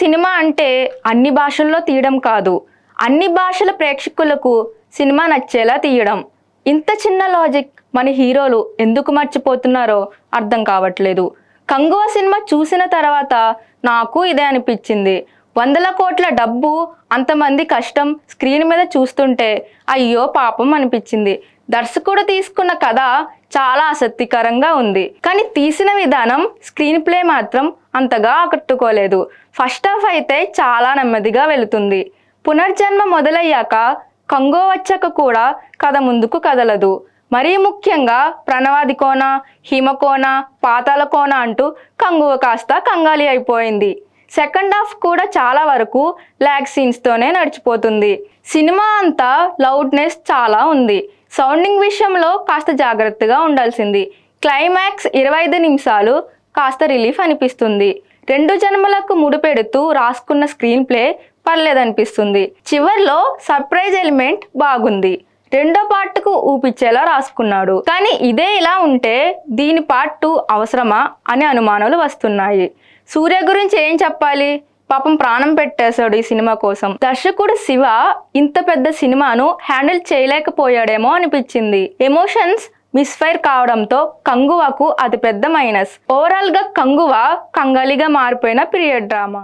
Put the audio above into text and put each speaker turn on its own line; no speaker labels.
Cinema అంటే అన్ని భాషల్లో తీయడం కాదు. అన్ని భాషల ప్రేక్షకులకు సినిమా నచ్చేలా తీయడం. ఇంత చిన్న లాజిక్ మన హీరోలు ఎందుకు మర్చిపోతున్నారో అర్థం కావట్లేదు. కంగువ సినిమా చూసిన తర్వాత నాకు ఇదే అనిపించింది. వందల కోట్ల డబ్బు అంతమంది కష్టం స్క్రీన్ మీద చూస్తుంటే అయ్యో పాపం అనిపించింది. దర్శకుడు తీసుకున్న కథ చాలా ఆసక్తికరంగా ఉంది. కానీ తీసిన విధానం స్క్రీన్ ప్లే మాత్రం అంతగా ఆకట్టుకోలేదు. ఫస్ట్ హాఫ్ అయితే చాలా నెమ్మదిగా వెళుతుంది. పునర్జన్మ మొదలయ్యాక కంగో వచ్చాక కూడా కథ ముందుకు కదలదు. మరీ ముఖ్యంగా ప్రణవాది కోన హిమకోన పాతాల కోన అంటూ కంగువ కాస్త కంగాలి అయిపోయింది. సెకండ్ హాఫ్ కూడా చాలా వరకు ల్యాగ్ సీన్స్తోనే నడిచిపోతుంది. సినిమా అంతా లౌడ్నెస్ చాలా ఉంది. సౌండింగ్ విషయంలో కాస్త జాగ్రత్తగా ఉండాల్సింది. క్లైమాక్స్ ఇరవై ఐదు నిమిషాలు కాస్త రిలీఫ్ అనిపిస్తుంది. రెండు జన్మలకు ముడిపెడుతూ రాసుకున్న స్క్రీన్ ప్లే పర్లేదనిపిస్తుంది. చివర్లో సర్ప్రైజ్ ఎలిమెంట్ బాగుంది. రెండో పార్ట్కు ఊపిచ్చేలా రాసుకున్నాడు. కానీ ఇదే ఇలా ఉంటే దీని పార్ట్ టూ అవసరమా అనే అనుమానాలు వస్తున్నాయి. సూర్య గురించి ఏం చెప్పాలి? పాపం ప్రాణం పెట్టేశాడు ఈ సినిమా కోసం. దర్శకుడు శివ ఇంత పెద్ద సినిమాను హ్యాండిల్ చేయలేకపోయాడేమో అనిపించింది. ఎమోషన్స్ మిస్ఫైర్ కావడంతో కంగువకు అతిపెద్ద మైనస్. ఓవరాల్గా కంగువ కంగాలిగా మారిపోయిన పీరియడ్ డ్రామా.